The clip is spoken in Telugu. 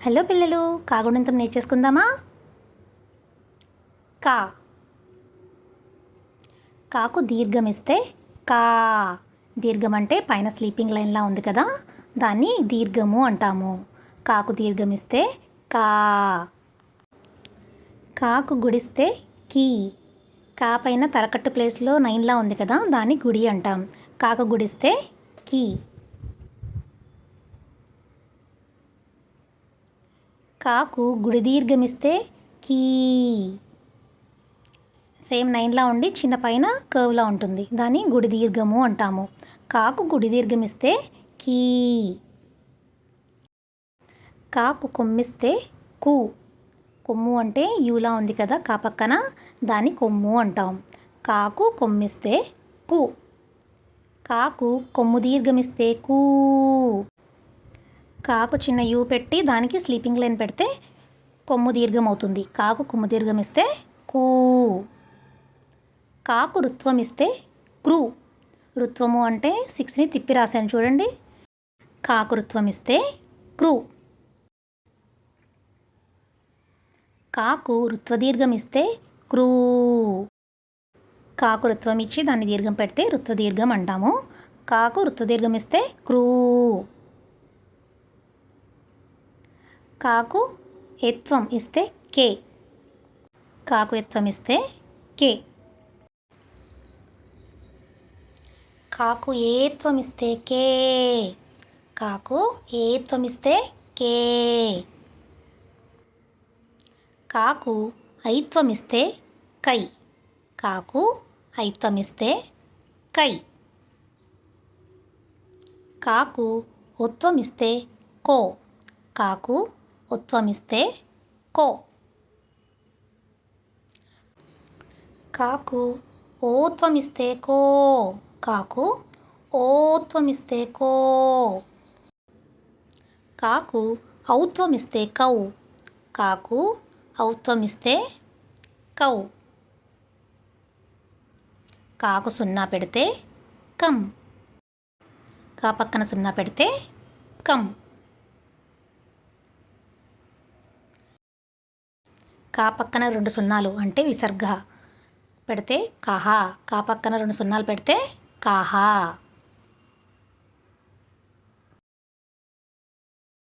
హలో పిల్లలు కాగుణంతం నేర్చేసుకుందామా? కా. కాకు దీర్ఘం ఇస్తే కా. దీర్ఘం అంటే పైన స్లీపింగ్ లైన్లా ఉంది కదా దాన్ని దీర్ఘము అంటాము. కాకు దీర్ఘం ఇస్తే కా. కాకు గుడిస్తే కీ. కా పైన తలకట్టు ప్లేస్లో నైన్లా ఉంది కదా దాన్ని గుడి అంటాం. కాకు గుడిస్తే కీ. కాకు గుడి దీర్ఘమిస్తే కీ. సేమ్ నైన్లా ఉండి చిన్న పైన కర్వ్లా ఉంటుంది. దాన్ని గుడి దీర్ఘము అంటాము. కాకు గుడి దీర్ఘమిస్తే కీ. కాకు కొమ్మిస్తే కు. కొమ్ము అంటే యూలా ఉంది కదా కా పక్కన దాన్ని కొమ్ము అంటాం. కాకు కొమ్మిస్తే కు. కాకు కొమ్ము దీర్ఘమిస్తే కూ. కాకు చిన్న యూ పెట్టి దానికి స్లీపింగ్ లైన్ పెడితే కొమ్ము దీర్ఘం అవుతుంది కాకు కొమ్ము దీర్ఘం ఇస్తే కూ. కాకు రుత్వం ఇస్తే క్రూ రుత్వము అంటే సిక్స్ని తిప్పి రాశాను చూడండి. కాకు రుత్వం ఇస్తే క్రూ కాకు రుత్వదీర్ఘం ఇస్తే క్రూ కాకు రుత్వం ఇచ్చి దాన్ని దీర్ఘం పెడితే రుత్వదీర్ఘం అంటాము. కాకు రుత్వదీర్ఘం ఇస్తే క్రూ కాకు ఎత్వం ఇస్తే కే. కాకు ఎత్వం ఇస్తే కే. కాకు ఏత్వం ఇస్తే కే. కాకు ఏత్వం ఇస్తే కే. కాకు ఐత్వం ఇస్తే కై. కాకు ఐత్వం ఇస్తే కై. కాకు ఉత్వం ఇస్తే కో. కాకు ఉత్వమిస్తే కో. కాకు ఓత్వమిస్తే కో. కాకు ఓత్వమిస్తే కో. కాకు ఔత్వమిస్తే కౌ. కాకు ఔత్వమిస్తే కౌ. కాకు సున్నా పెడితే కమ్ కా పక్కన సున్నా పెడితే కమ్ కా పక్కన రెండు సున్నాలు అంటే విసర్గ. పెడితే కహా. కా పక్కన రెండు సున్నాలు పెడితే కాహా.